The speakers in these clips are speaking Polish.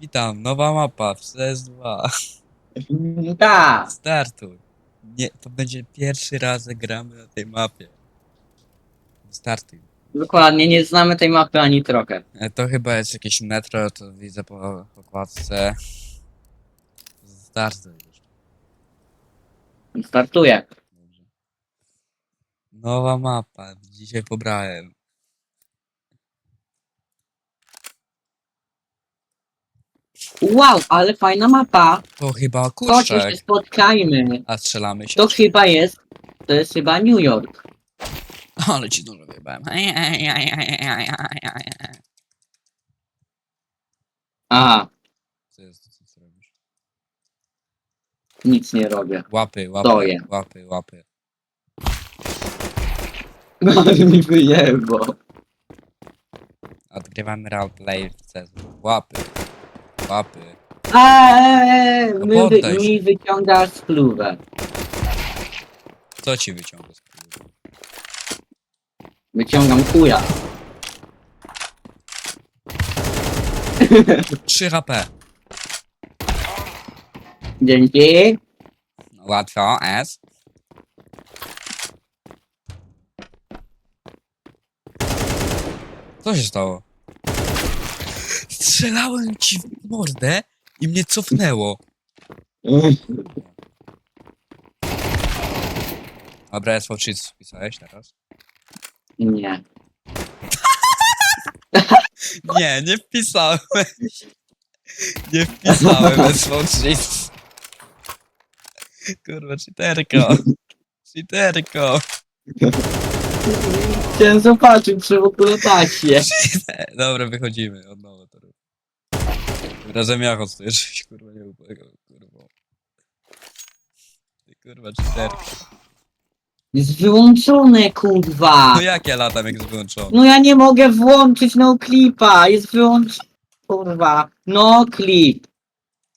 Witam, nowa mapa w CS2. Tak. Startuj. Nie, to będzie pierwszy raz, że gramy na tej mapie. Startuj. Dokładnie, nie znamy tej mapy ani trochę. E, To chyba jest jakieś metro, to widzę po okładce. Startuj już. Startuję. Dobrze. Nowa mapa, dzisiaj pobrałem. Wow, ale fajna mapa. To chyba Chodźmy się kurczak. spotkajmy. A strzelamy się? To chyba jest, to jest chyba New York. Ale ci dużo wyjebałem. Aha, Co jest, co, co robisz? nic nie robię. Łapy, łapy, Stoję. łapy, łapy. No mi wyjebo. Odgrywamy roleplay w CS. Łapy. Łapy. Eee, No my, poddaj wy, się. mi spluwę. Co ci wyciąga z? Wyciągam kuja. 3 HP. Dzięki. Łatwo, S. Co się stało? Strzelałem ci w mordę i mnie cofnęło. Dobra, SV cheats wpisałeś teraz? Nie. Nie, nie wpisałem. Nie wpisałem SV cheats. Kurwa, cheaterko. Cheaterko. Chciałem zobaczyć, czy w ogóle tak się. Dobra, wychodzimy od nowa. Razem ja chcę, żebyś kurwa nie ubiegał, kurwa. Ty kurwa cheaterko. Jest wyłączone, kurwa. No jak ja latam jak jest wyłączony? No ja nie mogę włączyć no clipa, jest wyłączony. Kurwa, no clip.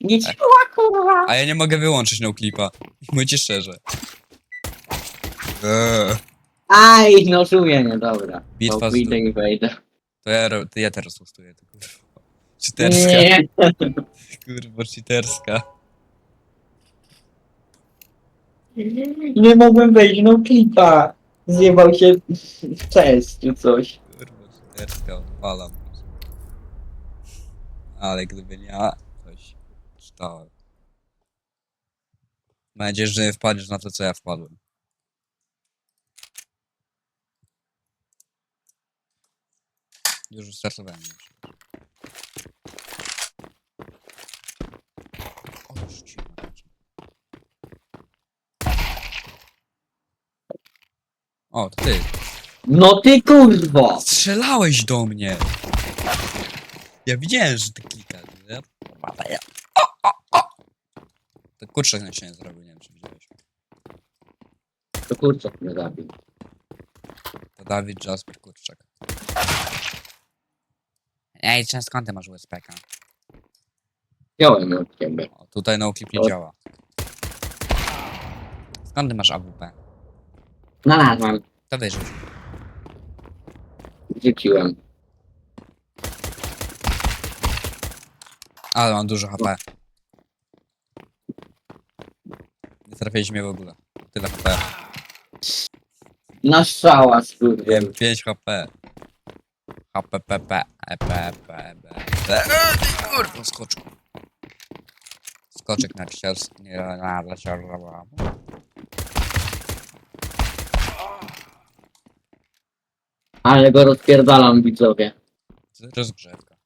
Nie działa, kurwa. A ja nie mogę wyłączyć no clipa. Mówię ci szczerze. Eee, Aj, no czuję, nie, dobra. Bitwa No, z wyjdę i wejdę. to ja, ro- to ja teraz hostuję to kurwa. Cheaterska, Nie. kurwa. Nie mogłem wejść no clipa. Zjebał się w chest czy coś. Kurwa cheaterska, odpalam. Ale gdyby nie ja, coś czytałem. Mam nadzieję, że nie wpadniesz na to, co ja wpadłem. Już startowałem. Już. O, już ci O, to ty. No ty kurwo. Strzelałeś do mnie! Ja widziałem, że ty klikasz, nie? O, o, o! To kurczak na ścianie zrobił, nie wiem czy widziałeś. To kurczak mnie zabił. To Dawid Jasper Kurczak. Ej, czy skąd ty masz USPK? Wziąłem ją od ciebie. O, tutaj no clip nie działa. Skąd ty masz AWP? Znalazłem. To wyrzuć. Rzuciłem. Ale mam dużo HP. Nie trafiliśmy w ogóle. Tyle HP. Na strzała, skurwy. Wiem, 5 HP. HP, P, P, E, P, P, B, B. Kurwa, skoczku. Skoczek na książ... Nie, na, dla książka. Ale go rozpierdalam widzowie. Rozgrzewka.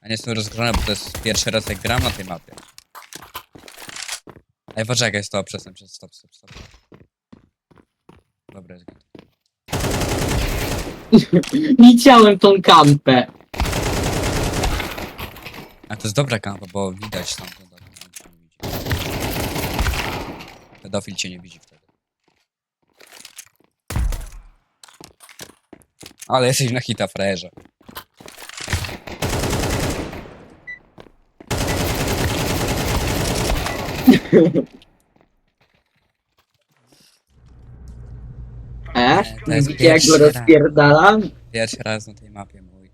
A nie jestem rozgrzany, bo to jest pierwszy raz jak gram na tej mapie. Ej, poczekaj, stop, przestań, przestań, stop, stop, stop. Dobra, jest git. Widziałem tą kampę. A to jest dobra kampa, bo widać tam widzi. Pedofil cię nie widzi wtedy. Ale jesteś na hita frajerze. E? to jest Widzicie jak go raz. rozpierdalam? Pierwszy raz na tej mapie mój.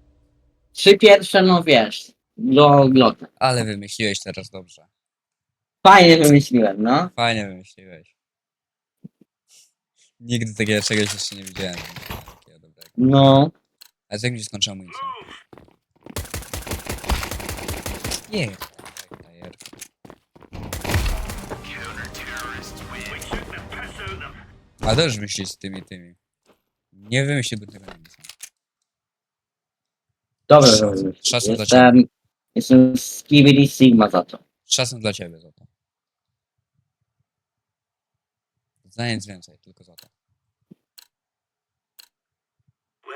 Trzy pierwsze, no wiesz. do oglądania. Ale wymyśliłeś teraz dobrze. Fajnie wymyśliłem, no. Fajnie wymyśliłeś. Nigdy takiego czegoś jeszcze nie widziałem. No. A z jak mi się skończy amunicja? Nie. Dajer. A też myślisz z tymi, tymi. Nie wymyśliłbym tego nigdy sam. Dobrze, Szacun- dobrze. szacun dla Jestem, jestem Skibidi Sigma za to. Czasem dla ciebie za to. Za nic więcej, tylko za to.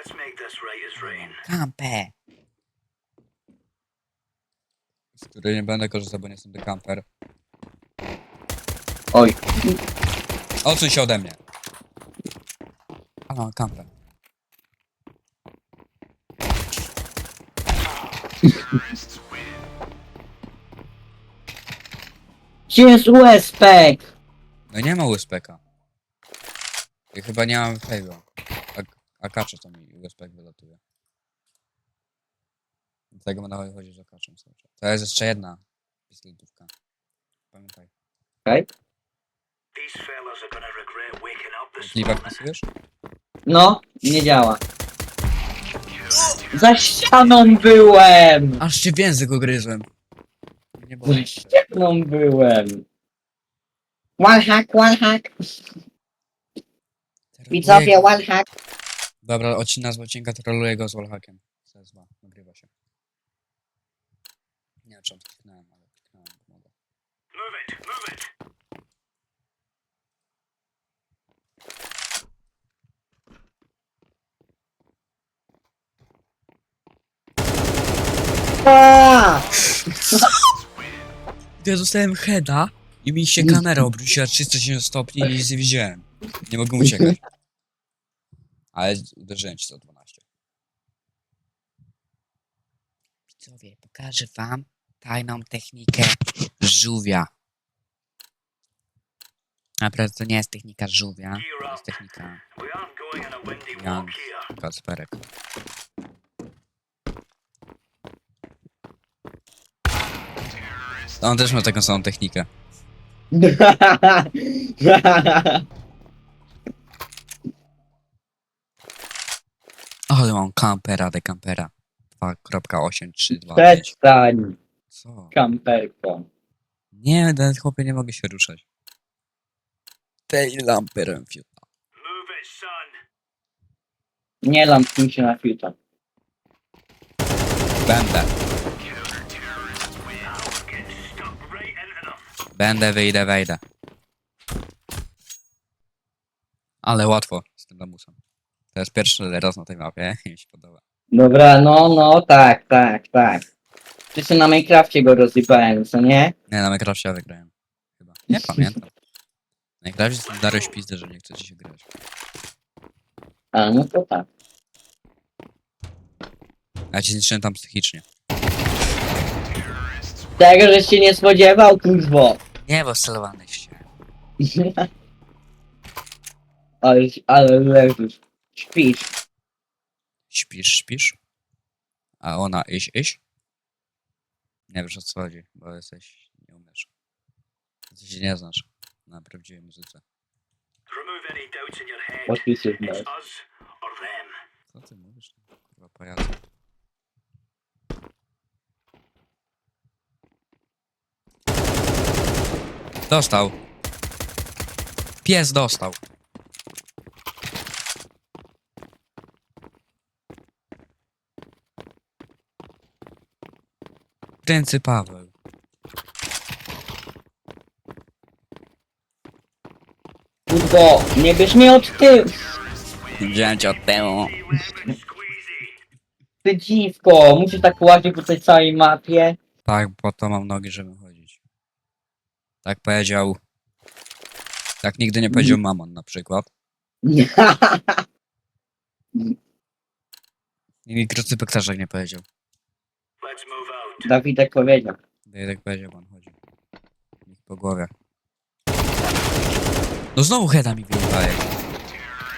Let's make this right as rain. Kamper! Z której nie będę korzystał, bo nie jestem camper. Oj, Odsuń się ode mnie! A no, camper. gdzie jest USPek? No nie ma USPK. I chyba nie mam tego. A, a kacze to mi USP wylatuje. Dlatego będę chodzić za kaczem cały czas. To jest jeszcze jedna pistoletówka. Pamiętaj. Okej. Wpisujesz? No, nie działa. Za ścianą byłem! Aż cię w język ugryzłem. Nie Za się. ścianą byłem. One hack, one hack. Widzowie, one hack. Dobra, odcina z odcinka trolluję go z wallhackiem. CS2, nagrywa się. Nie wiem, czy on kliknąłem, ale kliknąłem, bo. Move it, move it. Ja dostałem heada i mi się kamera obróciła 360 stopni i nie widziałem. Nie mogę uciekać. Ale uderzyłem ci 112. Widzowie, pokażę wam tajną technikę żółwia. Naprawdę to nie jest technika żółwia, to jest technika here. Kacperek. On też ma taką samą technikę. Mam kampera de kampera. 2.8325. Przestań, Co? kamperko. Nie, ten chłopie nie mogę się ruszać. Tej lamperem fiuta. Move it, son. Nie lampnij się na fiuta. Będę. Będę, wyjdę, wejdę. Ale łatwo z tym lamusem. To jest pierwszy raz na tej mapie i mi się podoba. Dobra, no, no, tak, tak, tak. Przecież na Minecrafcie go rozjebałem, co nie? Nie, na Minecrafcie wygrałem. Chyba. Nie pamiętam. Na Minecrafcie to darujesz pizdę, że nie chce ci się grać. A, no to tak. Ja ci zniszczyłem tam psychicznie. Tego, żeś się nie spodziewał, kurwo. Nie, bo celowany się. ale, ale leżysz. Śpisz. Śpisz, śpisz? A ona iść, iść? Nie wiesz o co chodzi, bo jesteś, nie umiesz. Ty się nie znasz na prawdziwej muzyce. Remove any doubts in your head. What is it, It's man? us or them. Co ty mówisz? Kurwa pajacu. Dostał. Pies dostał. Ręcy Paweł. Kurwo, nie bierz mnie od tyłu. Cię od tyłu. Squeezy. Ty dziwko, musisz tak łazić po tej całej mapie. Tak, po to mam nogi, żeby chodzić. Tak powiedział. Tak nigdy nie powiedział mamon na przykład. I mikrocypek też tak nie powiedział. Let's move out. Dawidek powiedział. Ja tak powiedział, on chodzi. Nikt po głowie. No znowu heada mi wyjebaje.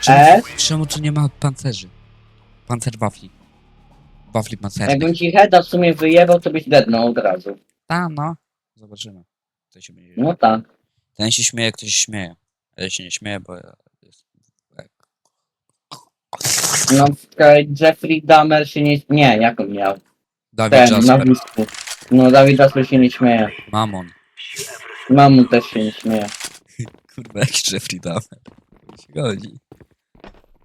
Czemu, E? czemu tu nie ma pancerzy? Pancerwafli. Baflip ma sernik. Jakbym ci heada w sumie wyjebał, to byś dednął od razu. Ta, no. Zobaczymy. Się będzie. No tak. Ten się śmieje, ktoś się śmieje. Ja się nie śmieję, bo ja... jest- No, czekaj, Jeffrey Dahmer się nie... Nie, jak on miał? Dawid Ten, na Jasper. wózku. No, Dawid Jasper się nie śmieje. Mamon. Mamu też się nie śmieje. Kurwa, jaki Jeffrey Dahmer. Się godzi.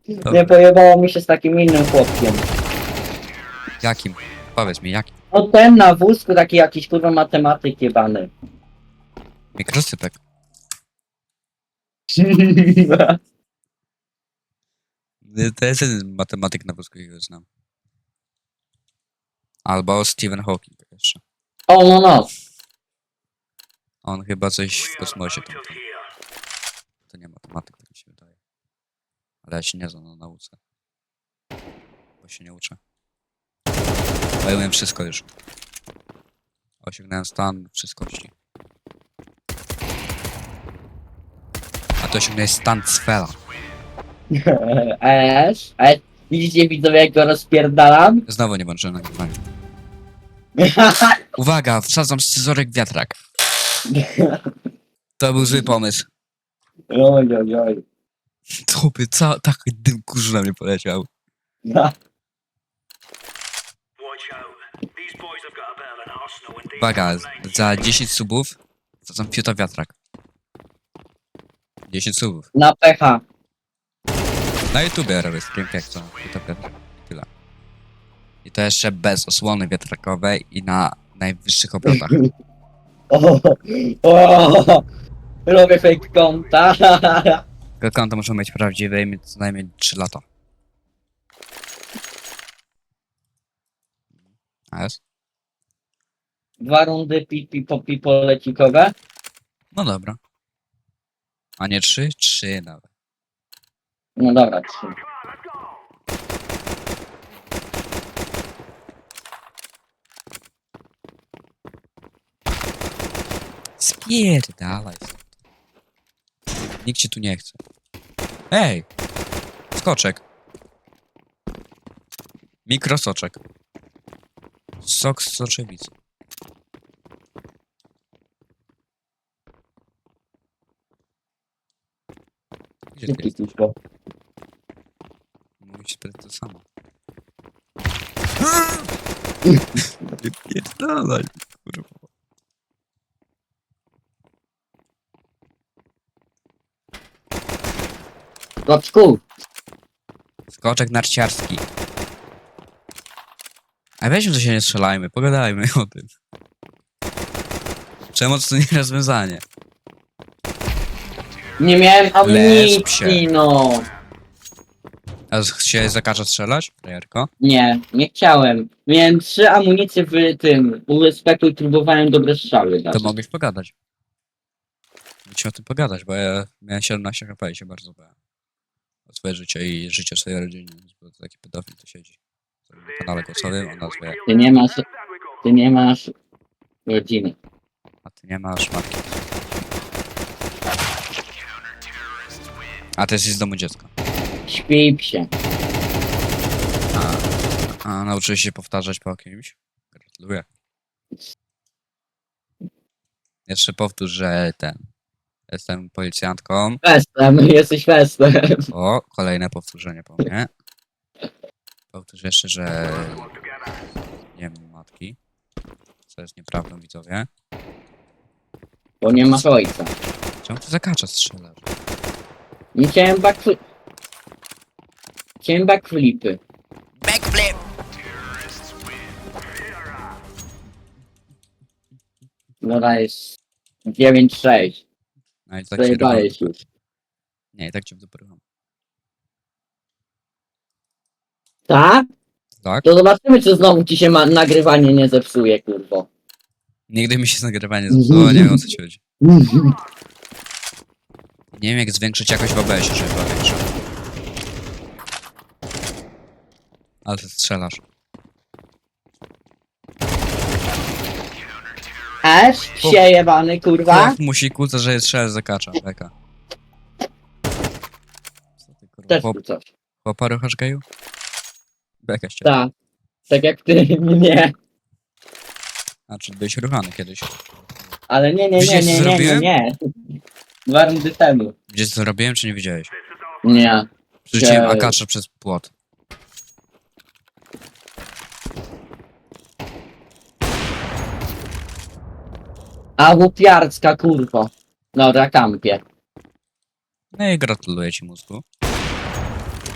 Dobra. Nie pojebało mi się z takim innym chłopkiem. Jakim? Powiedz mi, jakim? No ten na wózku, taki jakiś kurwa matematyk jebany. Mikrosypek. Y, To jest jeden matematyk na wózku, jakiego znam. Albo Stephen Hawking jeszcze. o, no, no. On chyba coś w kosmosie tam. here. To nie matematyk, tak mi się wydaje. Ale ja się nie znam na nauce. Bo się nie uczę. Bo ja umiem wszystko już. Osiągnąłem stan wszystkości. A to osiągnąłeś stan Cfela. Esz, esz. Widzicie widzowie jak go rozpierdalam? Znowu nie włączyłem nagrywania. Uwaga, wsadzam scyzorek w wiatrak. To był zły pomysł. oj, oj, oj. To by ca- taki dym kurzu na mnie poleciał. No. Uwaga, za 10 subów wsadzam fiuta w wiatrak. 10 subów. Na pecha. Na YouTubie robię streamkę jak co, fiuta w wiatrak. I to jeszcze bez osłony wiatrakowej i na najwyższych obrotach. O, o, robię fake konta. Tylko konto muszą mieć prawdziwe i mieć co najmniej 3 lata. A jest? Dwa rundy pipi popi polecikowe. No dobra. A nie 3? 3 nawet. No dobra, trzy. Spierdalaj. stąd. Nikt cię tu nie chce. Ej! Skoczek. Mikrosoczek. Sok z soczewicy. Gdzie ty Szybki jesteś? tylko. Mówisz spytać to samo. Pierdalaj, Roczku, Skoczek narciarski. A weźmy, to się nie strzelajmy, pogadajmy o tym. Przemoc to nie rozwiązanie. nie miałem Lesb amunicji, no. A z- się zakaże strzelać? Nie, nie chciałem. Miałem trzy amunicje w tym USP-ku i próbowałem dobre strzały dać. To mogłeś pogadać. Musimy o tym pogadać, bo ja miałem 17 HP i się bardzo bałem. O swoje życie i życie swojej rodziny, bo to taki pedofil tu siedzi. Na kanale głosowym o nazwie Ty nie masz, ty nie masz rodziny. A ty nie masz matki. A ty jesteś z domu dziecka. Śpij się. A, a nauczyłeś się powtarzać po kimś? Gratuluję. Jeszcze powtórz, że ten. Jestem policjantką. Festem, jesteś festem. O, kolejne powtórzenie po mnie. Powtórz jeszcze, że nie mam matki. Co jest nieprawdą, widzowie. Bo nie masz ojca. Czemu ty zakacza strzelasz? Nie chciałem backflip. Chciałem backflipy. Backflip! Dobra, jest 9-6. No i tak się Zajebałeś robi. już. Nie, i tak cię w dupę rucham. Tak? Tak? To zobaczymy, czy znowu ci się ma nagrywanie nie zepsuje, kurwo. Nigdy mi się nagrywanie zepsuło, nie wiem o co ci chodzi. Nie wiem jak zwiększyć jakość w OBS-ie, żeby była większa. Ale ty strzelasz. Jebany, kurwa. Chłop musi kłócać, że jest strzel zakacza. Beka. Co ty kurwa? Też Chłop, tu coś. geju? Beka się. Tak. Tak jak ty mnie. Znaczy, byłeś ruchany kiedyś. Ale nie, nie, nie, Widziałeś, co nie, nie, nie, zrobiłem? nie. Dwa rundy temu. Widzisz, co robiłem, czy nie widziałeś? Nie. Rzuciłem Widziałem. akacza przez płot. A łupiarska kurwa. Dobra, kampie. No i gratuluję ci mózgu.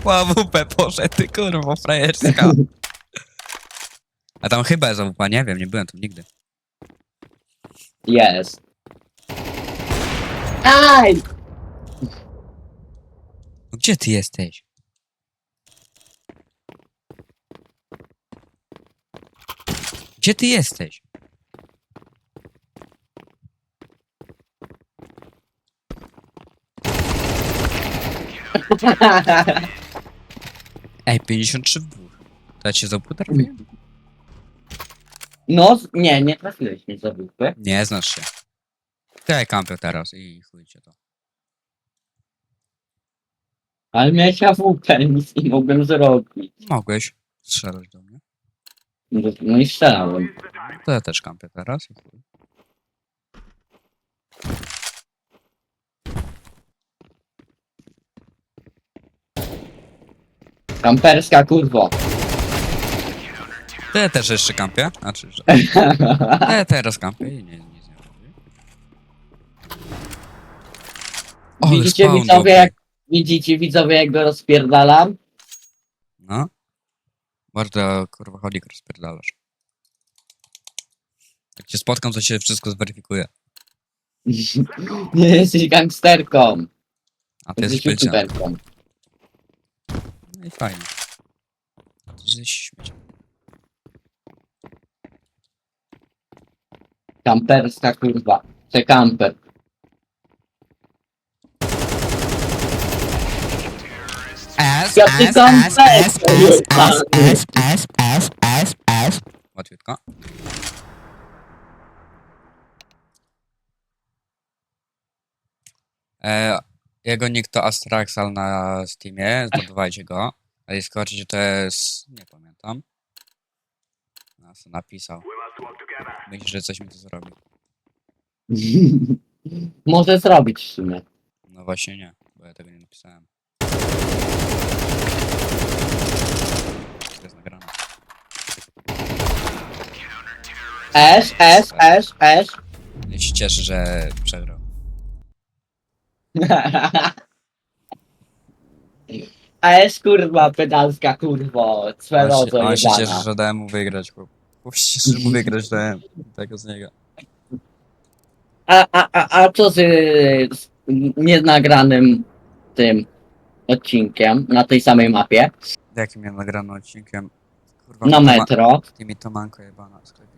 WP poszedł, ty kurwa, frajerska. A tam chyba jest AWP, nie wiem, nie byłem tam nigdy. Jest. Aj! No gdzie ty jesteś? Gdzie ty jesteś? Ej, 53 w dwóch. To ja cię za pół trafiłem? No, z- nie, nie trafiłeś mnie za dupę. Nie znasz się. Daj kampę teraz i chuj cię to. Ale miałeś AWP, nic nie mogłem zrobić. Mogłeś strzelać do mnie. No, no i strzelałem. To ja też kampię teraz i chuj. Kamperska kurwo. Ja też jeszcze kampię. Znaczy, że... Ja teraz kampię i nie, nic nie. Ale Widzicie spawn widzowie dobry. jak, widzicie widzowie jak go rozpierdalam? No. Bardzo kurwa chodik rozpierdalasz. Jak cię spotkam, to się wszystko zweryfikuje. Nie jesteś gangsterką. A ty jesteś Jesteś policjantem. youtuberką. No i fajnie. Jesteś śmieciem. Kamperska kurwa. Te kamper. S, Ja ty kamperska kurwa. Łatwiutko. E, jego nick to Astraxal na Steamie, zdobywajcie go. A Discordzie to jest... nie pamiętam. No, co napisał. Myślisz, że coś mi to zrobi. Może zrobić w sumie. No właśnie nie, bo ja tego nie napisałem. To jest nagrane. S, S, S, S. Ja się cieszę, że przegrał. S kurwa, pedalska kurwo. Cwelozo się, on się jebana. cieszy, że dałem mu wygrać. Chłop się cieszy, że mu wygrać dałem. Tego z niego. A, a, a, a co z, z nienagranym tym odcinkiem na tej samej mapie? Jakim miałem nagranym odcinkiem? Kurwa, Na metro. Ty mi to manko jebana, sklep.